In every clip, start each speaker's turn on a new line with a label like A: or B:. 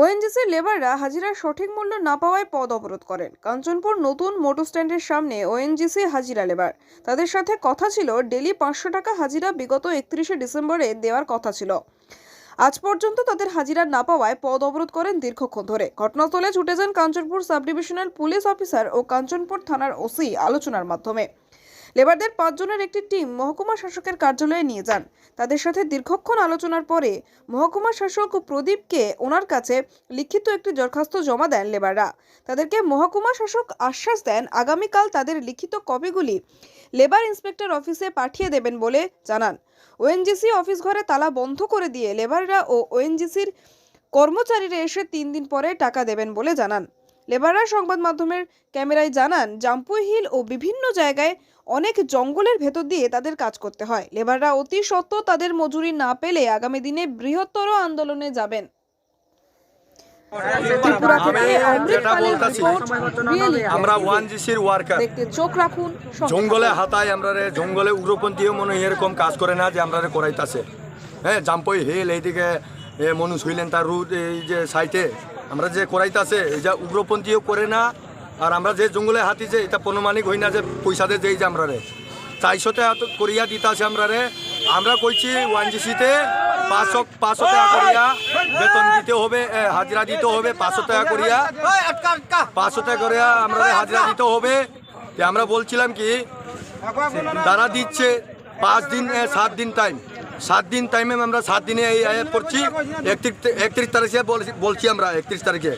A: ওএনজিসির লেবাররা হাজিরার সঠিক মূল্য না পাওয়ায় পদ অবরোধ করেন। কাঞ্চনপুর নতুন মোটর স্ট্যান্ডের সামনে ওএনজিসি হাজিরা লেবার। তাদের সাথে কথা ছিল ডেলি পাঁচশো টাকা হাজিরা বিগত একত্রিশে ডিসেম্বরে দেওয়ার কথা ছিল। আজ পর্যন্ত তাদের হাজিরা না পাওয়ায় পদ অবরোধ করেন দীর্ঘক্ষণ ধরে। ঘটনাস্থলে ছুটে যান Kanchanpur sub divisional police officer ও কাঞ্চনপুর থানার ওসি আলোচনার মাধ্যমে। লেবারদের পাঁচজনের একটি টিম মহকুমা শাসকের কার্যালয়ে নিয়ে যান। তাদের সাথে দীর্ঘক্ষণ আলোচনার পরে মহকুমা শাসক প্রদীপকে ওনার কাছে লিখিত একটি দরখাস্ত জমা দেন লেবাররা। তাদেরকে মহকুমা শাসক আশ্বাস দেন, আগামীকাল তাদের লিখিত কপিগুলি লেবার ইন্সপেক্টর অফিসে পাঠিয়ে দেবেন বলে জানান। ওএনজিসি অফিস ঘরে তালা বন্ধ করে দিয়ে লেবাররা ও ওএনজিসির কর্মচারীরা এসে তিন দিন পরে টাকা দেবেন বলে জানান। লেবাররা সংবাদ মাধ্যমের ক্যামেরায় জানান জাম্পুই হিল ও বিভিন্ন জায়গায় অনেক জঙ্গলের ভেতর দিয়ে তাদের কাজ করতে হয়। লেবাররা অতি সত্ত্বেও তাদের মজুরি না পেলে আগামী দিনে বৃহত্তর আন্দোলনে যাবেন। ত্রিপুরা থেকে অমৃত পালের রিপোর্ট,
B: আমরা ওয়ান জিসির ওয়ার্কার
A: দেখতে চোখ রাখুন
B: জঙ্গলে হাতায় আমরা জঙ্গলে উগ্রপন্থীও মনে হয় এরকম কাজ করে না যে আমরা করাইতাছে। হ্যাঁ জাম্পই হেল এইদিকে মনুষ হইলেন তার রুট এই যে সাইটে। আমরা যে করাইতাছে এই যে উগ্রপন্থীও করে না আর আমরা যে জঙ্গলে হাতি যে এটা প্রমাণিক হই না যে পয়সা দিয়ে যেই যে আমরা রে চারশোতে করিয়া দিতাছে আমরা রে আমরা কইছি ওয়ান জিসিতে পাঁচশো পাঁচশো টাকা করিয়া বেতন দিতে হবে হাজিরা দিতে হবে পাঁচশো টাকা করিয়া। পাঁচশো টাকা করিয়া আমরা হাজিরা দিতে হবে। যে আমরা বলছিলাম কি তারা দিচ্ছে পাঁচ দিন সাত দিন টাইম সাত দিন টাইমে আমরা সাত দিনে এই করছি একত্রিশ একত্রিশ তারিখে বলছি- বলছি আমরা একত্রিশ তারিখে।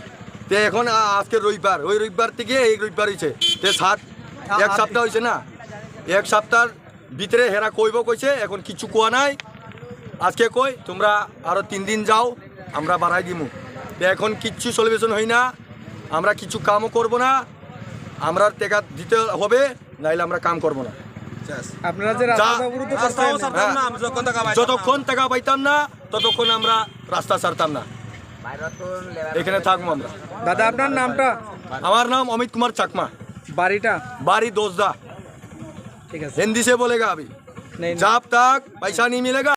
B: তো এখন আজকে রবিবার। ওই রবিবার থেকে এই রবিবার হয়েছে তো সাত এক সপ্তাহ হয়েছে না। এক সপ্তাহের ভিতরে হেরা কইব কইছে এখন কিছু কোয়া নাই। আজকে কই তোমরা আরও তিন দিন যাও আমরা বাড়াই দিমু। তো এখন কিচ্ছু সলিউশন হয় না। আমরা কিছু কামও করব না। আমরা টেকা দিতে হবে নাইলে আমরা কাম করব না।
C: আপনারা যে
B: যা-
C: রাস্তা অবরোধ করছেন
B: হ্যাঁ। যতক্ষণ টাকা পাইতাম না ততক্ষণ আমরা রাস্তা ছাড়তাম না এখানে থাকবো আমরা
C: দাদা আপনার নামটা
B: আমার নাম অমিত কুমার চাকমা
C: বাড়িটা
B: बारी दोस्ता
C: ঠিক আছে
B: हिंदी से बोलेगा अभी
C: नहीं
B: जब तक पैसा नहीं मिलेगा